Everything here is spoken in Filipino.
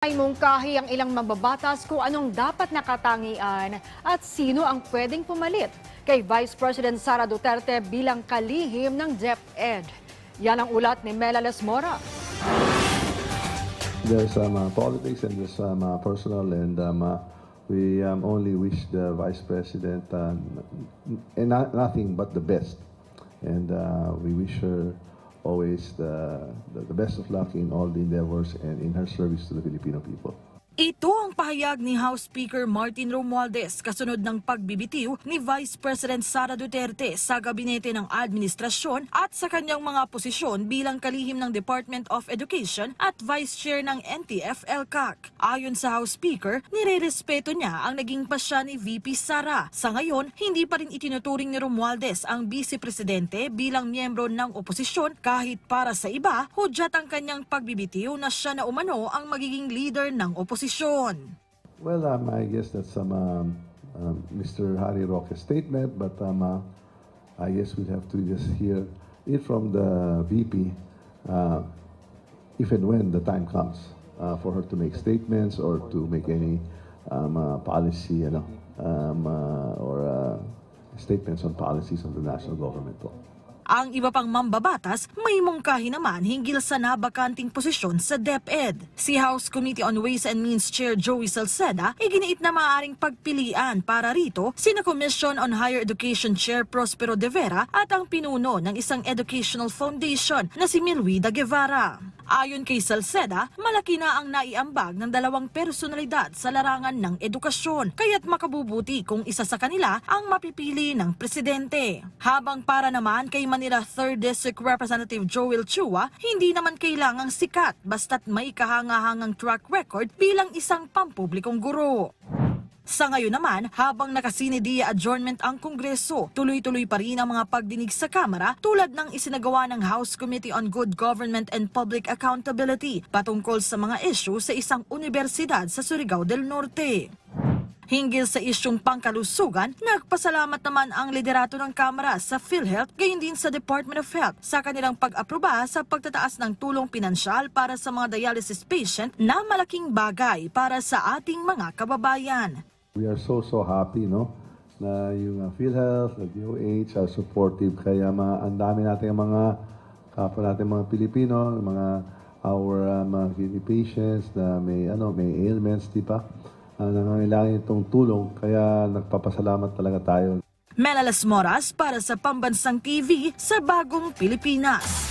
Ay mungkahi ang ilang mambabatas kung anong dapat nakatangian at sino ang pwedeng pumalit kay Vice President Sara Duterte bilang kalihim ng DepEd. Yan ang ulat ni Mela Lesmora. There's some uh, politics and there's some uh, personal, and um, uh, we um, only wish the Vice President n- not- nothing but the best. And uh, we wish her always the, the, the best of luck in all the endeavors and in her service to the Filipino people. Ito ang pahayag ni House Speaker Martin Romualdez kasunod ng pagbibitiw ni Vice President Sara Duterte sa gabinete ng administrasyon at sa kanyang mga posisyon bilang kalihim ng Department of Education at Vice Chair ng NTF-ELCAC. Ayon sa House Speaker, nirerespeto niya ang naging pasya ni VP Sara. Sa ngayon, hindi pa rin itinuturing ni Romualdez ang Vice Presidente bilang miyembro ng oposisyon kahit para sa iba, hudyat ang kanyang pagbibitiw na siya na umano ang magiging leader ng oposisyon. Well, um, I guess that's some um, um, Mr. Harry Roque's statement, but um, uh, I guess we'll have to just hear it from the VP uh, if and when the time comes uh, for her to make statements or to make any um, uh, policy, you know, um, uh, or uh, statements on policies of the national government. Ang iba pang mambabatas may mungkahi naman hinggil sa nabakanting posisyon sa DepEd. Si House Committee on Ways and Means Chair Joey Salceda iginiit na maaaring pagpilian para rito sina Commission on Higher Education Chair Prospero De Vera at ang pinuno ng isang educational foundation na si Milwida Guevara. Ayon kay Salceda, malaki na ang naiambag ng dalawang personalidad sa larangan ng edukasyon, kaya't makabubuti kung isa sa kanila ang mapipili ng presidente. Habang para naman kay Manila 3rd District Representative Joel Chua, hindi naman kailangang sikat basta't may kahangahangang track record bilang isang pampublikong guro. Sa ngayon naman, habang nakasinidiya adjournment ang Kongreso, tuloy-tuloy pa rin ang mga pagdinig sa Kamara tulad ng isinagawa ng House Committee on Good Government and Public Accountability patungkol sa mga issue sa isang universidad sa Surigao del Norte. Hinggil sa isyong pangkalusugan, nagpasalamat naman ang liderato ng Kamara sa PhilHealth gayon din sa Department of Health sa kanilang pag-aproba sa pagtataas ng tulong pinansyal para sa mga dialysis patient na malaking bagay para sa ating mga kababayan. We are so, so happy, no? Na yung uh, PhilHealth, the DOH are supportive. Kaya mga, ang dami natin mga kapwa natin mga Pilipino, mga our uh, mga kidney patients na may ano may ailments, di ba? Uh, nangangailangan itong tulong. Kaya nagpapasalamat talaga tayo. Melalas Moras para sa Pambansang TV sa Bagong Pilipinas.